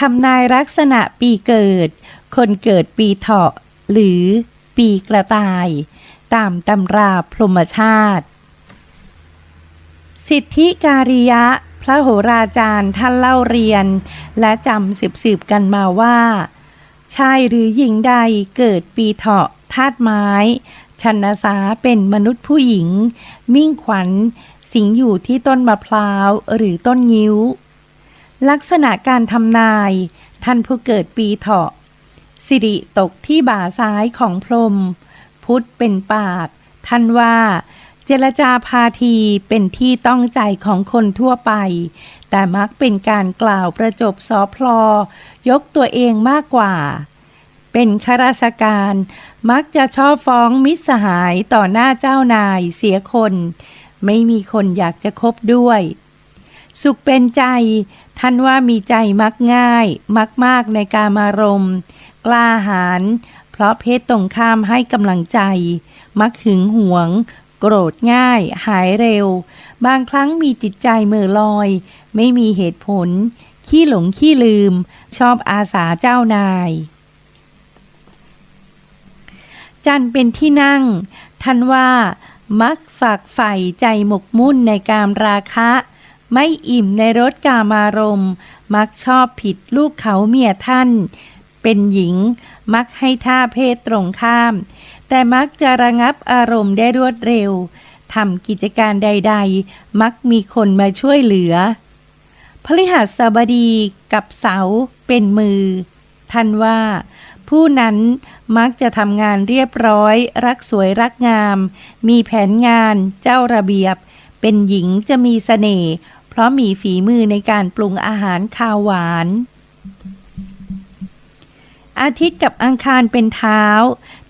ทำนายลักษณะปีเกิด คนเกิดปีเถาะ หรือปีกระต่าย ตามตำราพรหมชาติ สิทธิการิยะ พระโหราจารย์ท่านเล่าเรียน และจำสืบๆกันมาว่าชายหรือหญิงใดเกิดปีเถาะธาตุไม้ชันสาเป็นมนุษย์ผู้หญิง มิ่งขวัญ สิงอยู่ที่ต้นมะพร้าวหรือต้นงิ้ว ลักษณะการทำนาย ท่านผู้เกิดปีเถาะ สิริตกที่บ่าซ้ายของพรม พุทธเป็นปากท่านว่า เจรจาพาทีเป็นที่ต้องใจของคนทั่วไป แต่มักเป็นการกล่าวประจบสอพลอยกตัวเองมากกว่า เป็นข้าราชการมักจะชอบฟ้องมิตรสหายต่อหน้าเจ้านายเสียคน ไม่มีคนอยากจะคบด้วย สุขเป็นใจ ท่านว่ามีใจมักง่าย มักมากในการมารม กล้าหาญเพราะเพศตรงข้ามให้กำลังใจ มักหึงหวง โกรธง่าย หายเร็ว บางครั้งมีจิตใจเมื่อลอย ไม่มีเหตุผล ขี้หลงขี้ลืม ชอบอาสาเจ้านาย จันเป็นที่นั่ง ท่านว่า มักฝากใฝ่ใจหมกมุ่นในการราคะ ไม่อิ่มในรสกามารม มักชอบผิดลูกเขาเมียท่าน เป็นหญิง มักให้ท่าเพศตรงข้าม แต่มักจะระงับอารมณ์ได้รวดเร็วทำกิจการใด ๆ มักมีคนมาช่วยเหลือ พฤหัสบดีกับเสาเป็นมือ ท่านว่า ผู้นั้นมักจะทำงานเรียบร้อย รักสวยรักงาม มีแผนงาน เจ้าระเบียบ เป็นหญิงจะมีเสน่ห์ เพราะมีฝีมือในการปรุงอาหารคาวหวาน อาทิตย์กับอังคารเป็นเท้า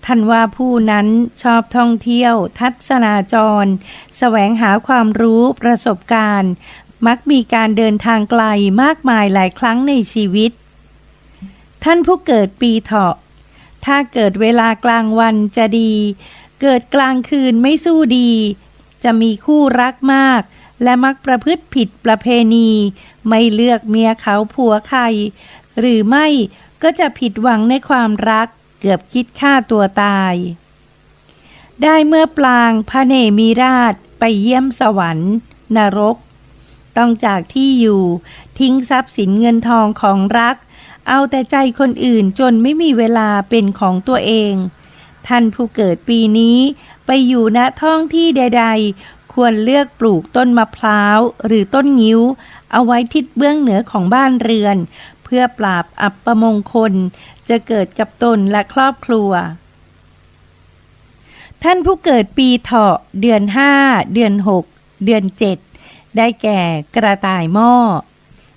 ท่านว่าผู้นั้นชอบท่องเที่ยว ทัศนาจร แสวงหาความรู้ประสบการณ์ มักมีการเดินทางไกลมากมายหลายครั้งในชีวิต ท่านผู้เกิดปีเถาะ ถ้าเกิดเวลากลางวันจะดี เกิดกลางคืนไม่สู้ดี จะมีคู่รักมาก และมักประพฤติผิดประเพณี ไม่เลือกเมียเขาผัวใคร หรือไม่ก็จะผิดหวังในความรักเกือบคิดฆ่าตัวตาย ได้เมื่อปลางพระเนมีราชไปเยี่ยมสวรรค์นรก ต้องจากที่อยู่ทิ้งทรัพย์สินเงินทองของรัก เอาแต่ใจคนอื่นจนไม่มีเวลาเป็นของตัวเอง ท่านผู้เกิดปีนี้ไปอยู่ณท้องที่ใด ๆ ควรเลือกปลูกต้นมะพร้าว หรือต้นงิ้ว เอาไว้ทิศเบื้องเหนือของบ้านเรือน เพื่อปราบอัปมงคล จะเกิดกับตนและครอบครัว ท่านผู้เกิดปีเถาะเดือนห้าเดือนหกเดือนเจ็ดได้แก่กระต่ายหม้อ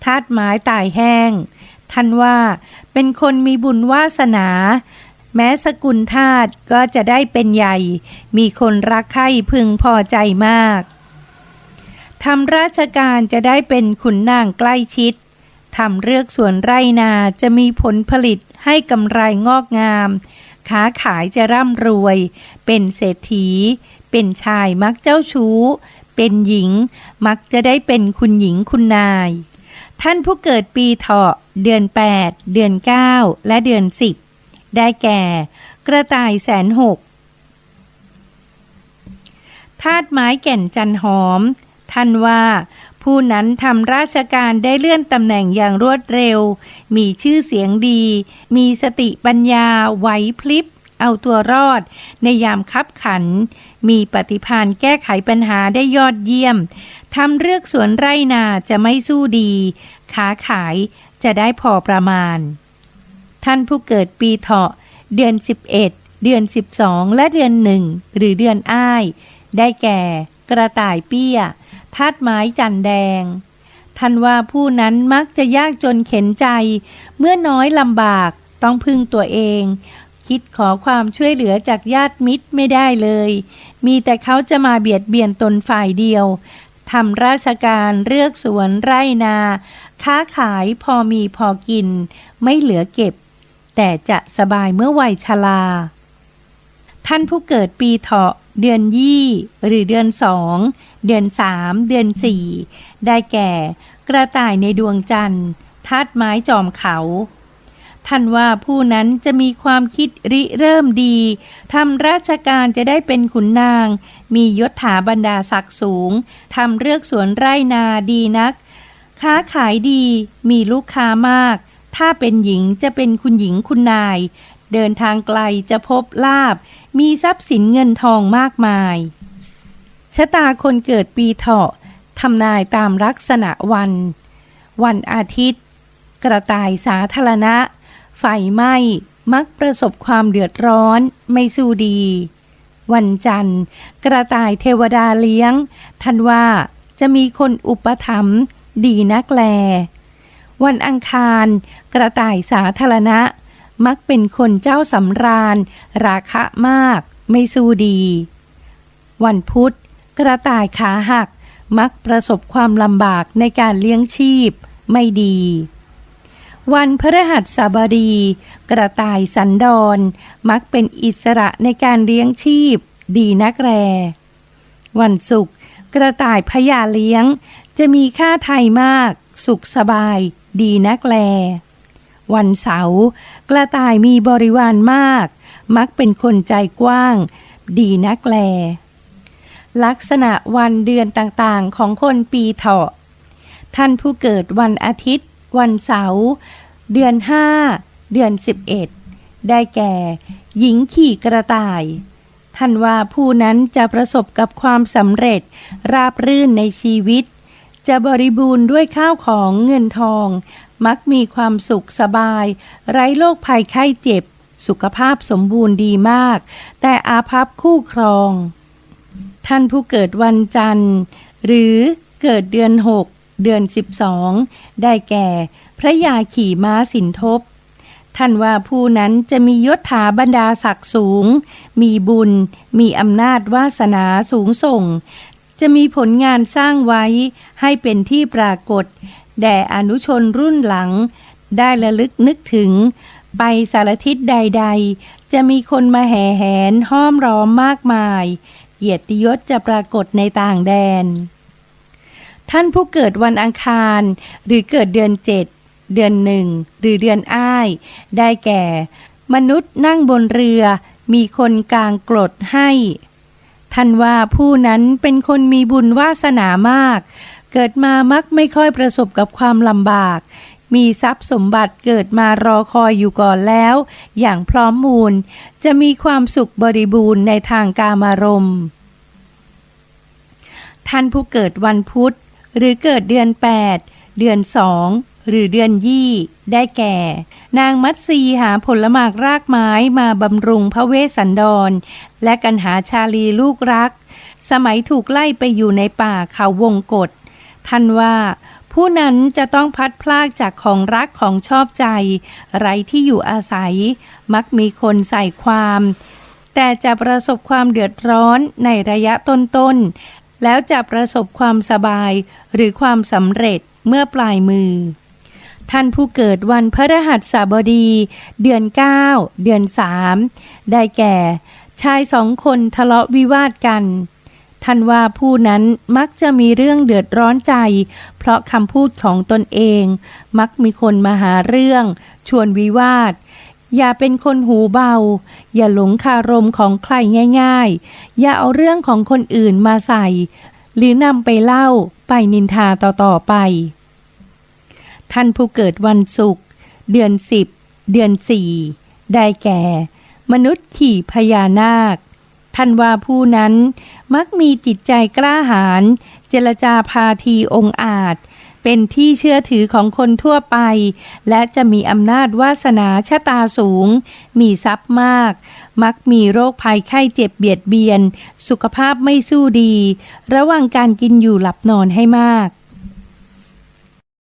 ธาตุไม้ตายแห้ง ท่านว่าเป็นคนมีบุญวาสนา แม้สกุลธาตุก็จะได้เป็นใหญ่ มีคนรักใคร่พึงพอใจมากทำราชการจะได้เป็นขุนนางใกล้ชิดทำเลือกสวนไร่นาจะมีผลผลิตให้กำไรงอกงาม ค้าขายจะร่ำรวย เป็นเศรษฐี เป็นชายมักเจ้าชู้ เป็นหญิง มักจะได้เป็นคุณหญิงคุณนาย ท่านผู้เกิดปีเถาะ เดือน 8 เดือน 9 และเดือน 10 ได้แก่ กระต่ายแสนหกธาตุไม้แก่นจันหอม ท่านว่า ผู้นั้นทำราชการได้เลื่อนตำแหน่งอย่างรวดเร็ว มีชื่อเสียงดี มีสติปัญญาไหวพลิบ เอาตัวรอด ในยามคับขัน มีปฏิภาณแก้ไขปัญหาได้ยอดเยี่ยม ทำเลือกสวนไร่นาจะไม่สู้ดี ค้าขายจะได้พอประมาณ ท่านผู้เกิดปีเถาะ เดือน 11 เดือน 12 และเดือนหนึ่งหรือเดือนอ้าย ได้แก่ กระต่ายเปี้ยธาตุไม้จันแดง ท่านว่าผู้นั้นมักจะยากจนเข็นใจ เมื่อน้อยลำบากต้องพึ่งตัวเอง คิดขอความช่วยเหลือจากญาติมิตรไม่ได้เลย มีแต่เขาจะมาเบียดเบียนตนฝ่ายเดียวทำราชการเลือกสวนไร่นา ค้าขายพอมีพอกิน ไม่เหลือเก็บ แต่จะสบายเมื่อวัยชรา ท่านผู้เกิดปีเถาะเดือนยี่ หรือเดือนสอง เดือนสาม เดือนสี่ ได้แก่ กระต่ายในดวงจันทร์ธาตุไม้จอมเขา ท่านว่าผู้นั้นจะมีความคิดริเริ่มดี ทำราชการจะได้เป็นขุนนาง มียศถาบรรดาศักดิ์สูง ทำเลือกสวนไร่นาดีนัก ค้าขายดี มีลูกค้ามาก ถ้าเป็นหญิงจะเป็นคุณหญิงคุณนาย เดินทางไกลจะพบลาบ มีทรัพย์สินเงินทองมากมาย ชะตาคนเกิดปีเถาะทำนายตามลักษณะวัน วันอาทิตย์ กระต่ายสาธารณะ ไฟไหม้มักประสบความเดือดร้อนไม่สู้ดี วันจันทร์ กระต่ายเทวดาเลี้ยงท่านว่าจะมีคนอุปถัมภ์ดีนักแล วันอังคาร กระต่ายสาธารณะ มักเป็นคนเจ้าสำราญ ราคะมาก ไม่สู้ดี วันพุธ กระต่ายขาหัก มักประสบความลำบากในการเลี้ยงชีพ ไม่ดี วันพฤหัสบดี กระต่ายสันดอนมักเป็นอิสระในการเลี้ยงชีพ ดีนักแร วันศุกร์กระต่ายพญาเลี้ยง จะมีค่าไทยมาก สุขสบาย ดีนักแล วันเสาร์กระต่ายมีบริวารมาก มักเป็นคนใจกว้าง ดีนักแล ลักษณะวันเดือนต่างๆของคนปีเถาะ ท่านผู้เกิดวันอาทิตย์ วันเสาร์เดือนห้าเดือนสิบเอ็ดได้แก่ หญิงขี่กระต่ายท่านว่าผู้นั้นจะประสบกับความสำเร็จราบรื่นในชีวิต จะบริบูรณ์ด้วยข้าวของเงินทอง มักมีความสุขสบาย ไร้โรคภัยไข้เจ็บ สุขภาพสมบูรณ์ดีมาก แต่อาภัพคู่ครอง ท่านผู้เกิดวันจันทร์ หรือเกิดเดือน 6 เดือน 12 ได้แก่ พระยาขี่ม้าสินทบท่านว่าผู้นั้นจะมียศถาบรรดาศักดิ์สูง มีบุญ มีอำนาจวาสนาสูงส่ง จะมีผลงานสร้างไว้ให้เป็นที่ปรากฏ แด่อนุชนรุ่นหลัง ได้ระลึกนึกถึง ไปสารทิศใด ๆ จะมีคนมาแห่แหนห้อมร้อมมากมาย เกียรติยศจะปรากฏในต่างแดน ท่านผู้เกิดวันอังคาร หรือเกิดเดือนเจ็ดเดือนหนึ่งหรือเดือนอ้าย ได้แก่ มนุษย์นั่งบนเรือ มีคนกลางกรดให้ ท่านว่าผู้นั้นเป็นคนมีบุญวาสนามาก เกิดมามักไม่ค่อยประสบกับความลำบาก มีทรัพย์สมบัติเกิดมารอคอยอยู่ก่อนแล้ว อย่างพร้อมมูล จะมีความสุขบริบูรณ์ในทางกามารมณ์ท่านผู้เกิดวันพุธ หรือเกิดเดือน 8 เดือน2 หรือเดือนยี่ได้แก่ นางมัตสีหาผลหมากรากไม้มาบำรุงพระเวสสันดร และกันหาชาลีลูกรัก สมัยถูกไล่ไปอยู่ในป่าเขาวงกฏท่านว่า ผู้นั้นจะต้องพัดพลากจากของรักของชอบใจ ไรที่อยู่อาศัย มักมีคนใส่ความ แต่จะประสบความเดือดร้อนในระยะต้นๆแล้วจะประสบความสบายหรือความสำเร็จเมื่อปลายมือ ท่านผู้เกิดวันพฤหัสบดี เดือน 9 เดือน 3 ได้แก่ ชายสองคนทะเลาะวิวาทกัน ท่านว่าผู้นั้นมักจะมีเรื่องเดือดร้อนใจ เพราะคำพูดของตนเอง มักมีคนมาหาเรื่อง ชวนวิวาท อย่าเป็นคนหูเบา อย่าหลงคารมของใครง่าย ๆ อย่าเอาเรื่องของคนอื่นมาใส่ หรือนำไปเล่าไปนินทาต่อๆไป ท่านผู้เกิดวันศุกร์เดือนสิบเดือนสี่ได้แก่ มนุษย์ขี่พญานาค ท่านว่าผู้นั้นมักมีจิตใจกล้าหาญเจรจาพาทีองอาจ เป็นที่เชื่อถือของคนทั่วไป และจะมีอำนาจวาสนาชะตาสูง มีทรัพย์มาก มักมีโรคภัยไข้เจ็บเบียดเบียน สุขภาพไม่สู้ดี ระหว่างการกินอยู่หลับนอนให้มาก